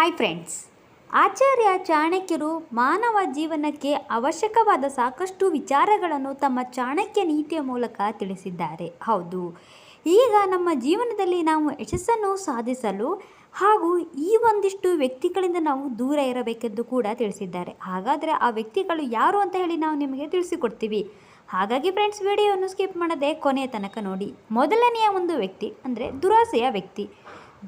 Hi friends ಆಚಾರ್ಯ ಚಾಣಕ್ಯರು ಮಾನವ ಜೀವನಕ್ಕೆ ಅವಶ್ಯಕವಾದ ಸಾಕಷ್ಟು ವಿಚಾರಗಳನ್ನು ತಮ್ಮ ಚಾಣಕ್ಯ ನೀತಿಯ ಮೂಲಕ ತಿಳಿಸಿದ್ದಾರೆ. ಹೌದು. ಈಗ ನಮ್ಮ ಜೀವನದಲ್ಲಿ ನಾವು ಯಶಸ್ಸನ್ನು ಸಾಧಿಸಲು ಹಾಗೂ ಈ ಒಂದಿಷ್ಟು ವ್ಯಕ್ತಿಗಳಿಂದ ನಾವು ದೂರ ಇರಬೇಕೆಂದು ಕೂಡ ತಿಳಿಸಿದ್ದಾರೆ. ಹಾಗಾದರೆ ಆ ವ್ಯಕ್ತಿಗಳು ಯಾರು ಅಂತ ಹೇಳಿ ನಾವು ನಿಮಗೆ ತಿಳಿಸಿಕೊಡ್ತೀವಿ. ಹಾಗಾಗಿ ಫ್ರೆಂಡ್ಸ್ ವಿಡಿಯೋವನ್ನು ಸ್ಕಿಪ್ ಮಾಡದೆ ಕೊನೆಯ ತನಕ ನೋಡಿ. ಮೊದಲನೆಯ ಒಂದು ವ್ಯಕ್ತಿ ಅಂದರೆ ದುರಾಸೆಯ ವ್ಯಕ್ತಿ.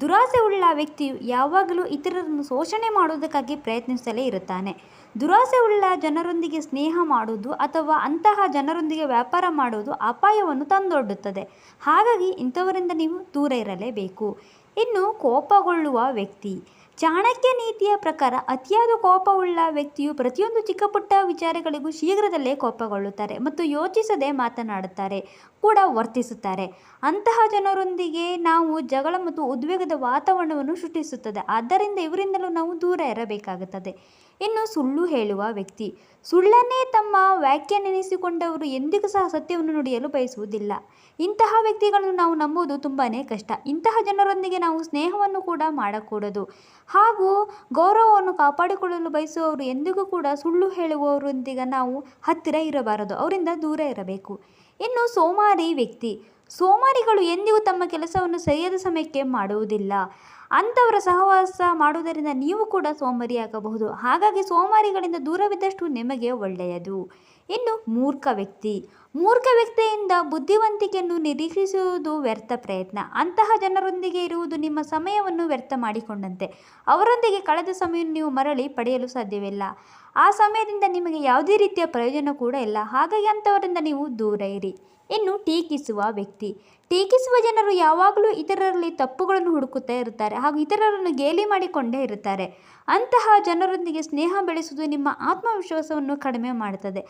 ದುರಾಸೆ ಉಳ್ಳ ವ್ಯಕ್ತಿಯು ಯಾವಾಗಲೂ ಇತರರನ್ನು ಶೋಷಣೆ ಮಾಡುವುದಕ್ಕಾಗಿ ಪ್ರಯತ್ನಿಸಲೇ ಇರುತ್ತಾನೆ. ದುರಾಸೆ ಉಳ್ಳ ಜನರೊಂದಿಗೆ ಸ್ನೇಹ ಮಾಡುವುದು ಅಥವಾ ಅಂತಹ ಜನರೊಂದಿಗೆ ವ್ಯಾಪಾರ ಮಾಡುವುದು ಅಪಾಯವನ್ನು ತಂದೊಡ್ಡುತ್ತದೆ. ಹಾಗಾಗಿ ಇಂಥವರಿಂದ ನೀವು ದೂರ ಇರಲೇಬೇಕು. ಇನ್ನು ಕೋಪಗೊಳ್ಳುವ ವ್ಯಕ್ತಿ. ಚಾಣಕ್ಯ ನೀತಿಯ ಪ್ರಕಾರ ಅತಿಯಾದ ಕೋಪವುಳ್ಳ ವ್ಯಕ್ತಿಯು ಪ್ರತಿಯೊಂದು ಚಿಕ್ಕ ಪುಟ್ಟ ವಿಚಾರಗಳಿಗೂ ಶೀಘ್ರದಲ್ಲೇ ಕೋಪಗೊಳ್ಳುತ್ತಾರೆ ಮತ್ತು ಯೋಚಿಸದೆ ಮಾತನಾಡುತ್ತಾರೆ, ಕೂಡ ವರ್ತಿಸುತ್ತಾರೆ. ಅಂತಹ ಜನರೊಂದಿಗೆ ನಾವು ಜಗಳ ಮತ್ತು ಉದ್ವೇಗದ ವಾತಾವರಣವನ್ನು ಸೃಷ್ಟಿಸುತ್ತದೆ. ಆದ್ದರಿಂದ ಇವರಿಂದಲೂ ನಾವು ದೂರ ಇರಬೇಕಾಗುತ್ತದೆ. ಇನ್ನು ಸುಳ್ಳು ಹೇಳುವ ವ್ಯಕ್ತಿ. ಸುಳ್ಳನ್ನೇ ತಮ್ಮ ವ್ಯಾಖ್ಯಾನೆನಿಸಿಕೊಂಡವರು ಎಂದಿಗೂ ಸಹ ಸತ್ಯವನ್ನು ನುಡಿಯಲು ಬಯಸುವುದಿಲ್ಲ. ಇಂತಹ ವ್ಯಕ್ತಿಗಳನ್ನು ನಾವು ನಂಬುವುದು ತುಂಬಾ ಕಷ್ಟ. ಇಂತಹ ಜನರೊಂದಿಗೆ ನಾವು ಸ್ನೇಹವನ್ನು ಕೂಡ ಮಾಡಕೂಡದು. ಹಾಗೂ ಗೌರವವನ್ನು ಕಾಪಾಡಿಕೊಳ್ಳಲು ಬಯಸುವವರು ಎಂದಿಗೂ ಕೂಡ ಸುಳ್ಳು ಹೇಳುವವರೊಂದಿಗೆ ನಾವು ಹತ್ತಿರ ಇರಬಾರದು, ಅವರಿಂದ ದೂರ ಇರಬೇಕು. ಇನ್ನು ಸೋಮಾರಿ ವ್ಯಕ್ತಿ. ಸೋಮಾರಿಗಳು ಎಂದಿಗೂ ತಮ್ಮ ಕೆಲಸವನ್ನು ಸರಿಯಾದ ಸಮಯಕ್ಕೆ ಮಾಡುವುದಿಲ್ಲ. ಅಂಥವರ ಸಹವಾಸ ಮಾಡುವುದರಿಂದ ನೀವು ಕೂಡ ಸೋಮಾರಿಯಾಗಬಹುದು. ಹಾಗಾಗಿ ಸೋಮಾರಿಗಳಿಂದ ದೂರವಿದ್ದಷ್ಟು ನಿಮಗೆ ಒಳ್ಳೆಯದು. ಇನ್ನು ಮೂರ್ಖ ವ್ಯಕ್ತಿ. ಮೂರ್ಖ ವ್ಯಕ್ತಿಯಿಂದ ಬುದ್ಧಿವಂತಿಕೆಯನ್ನು ನಿರೀಕ್ಷಿಸುವುದು ವ್ಯರ್ಥ ಪ್ರಯತ್ನ. ಅಂತಹ ಜನರೊಂದಿಗೆ ಇರುವುದು ನಿಮ್ಮ ಸಮಯವನ್ನು ವ್ಯರ್ಥ ಮಾಡಿಕೊಂಡಂತೆ. ಅವರೊಂದಿಗೆ ಕಳೆದ ಸಮಯವನ್ನು ನೀವು ಮರಳಿ ಪಡೆಯಲು ಸಾಧ್ಯವಿಲ್ಲ. ಆ ಸಮಯದಿಂದ ನಿಮಗೆ ಯಾವುದೇ ರೀತಿಯ ಪ್ರಯೋಜನ ಕೂಡ ಇಲ್ಲ. ಹಾಗಾಗಿ ಅಂಥವರಿಂದ ನೀವು ದೂರ ಇರಿ. ಇನ್ನು ಟೀಕಿಸುವ ವ್ಯಕ್ತಿ. ಟೀಕಿಸುವ ಜನರು ಯಾವಾಗಲೂ ಇತರರಲ್ಲಿ ತಪ್ಪುಗಳನ್ನು ಹುಡುಕುತ್ತಾ ಇರುತ್ತಾರೆ. ಹಾಗೂ ಇತರರನ್ನು ಗೇಲಿ ಮಾಡಿಕೊಂಡೇ ಇರುತ್ತಾರೆ. ಅಂತಹ ಜನರೊಂದಿಗೆ ಸ್ನೇಹ ಬೆಳೆಸುವುದು ನಿಮ್ಮ ಆತ್ಮವಿಶ್ವಾಸವನ್ನು ಕಡಿಮೆ ಮಾಡುತ್ತದೆ.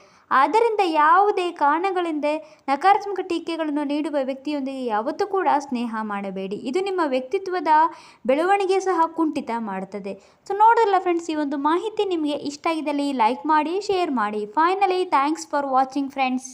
ಆದ್ದರಿಂದ ಯಾವುದೇ ಕಾರಣಗಳಿಂದ ನಕಾರಾತ್ಮಕ ಟೀಕೆಗಳನ್ನು ನೀಡುವ ವ್ಯಕ್ತಿಯೊಂದಿಗೆ ಯಾವತ್ತೂ ಕೂಡ ಸ್ನೇಹ ಮಾಡಬೇಡಿ. ಇದು ನಿಮ್ಮ ವ್ಯಕ್ತಿತ್ವದ ಬೆಳವಣಿಗೆ ಸಹ ಕುಂಠಿತ ಮಾಡುತ್ತದೆ. ಸೊ ನೋಡಲ್ಲ ಫ್ರೆಂಡ್ಸ್ ಈ ಒಂದು ಮಾಹಿತಿ ನಿಮಗೆ ಇಷ್ಟ ಆಗಿದ್ದಲ್ಲಿ ಲೈಕ್ ಮಾಡಿ ಶೇರ್ ಮಾಡಿ. Finally thanks for watching friends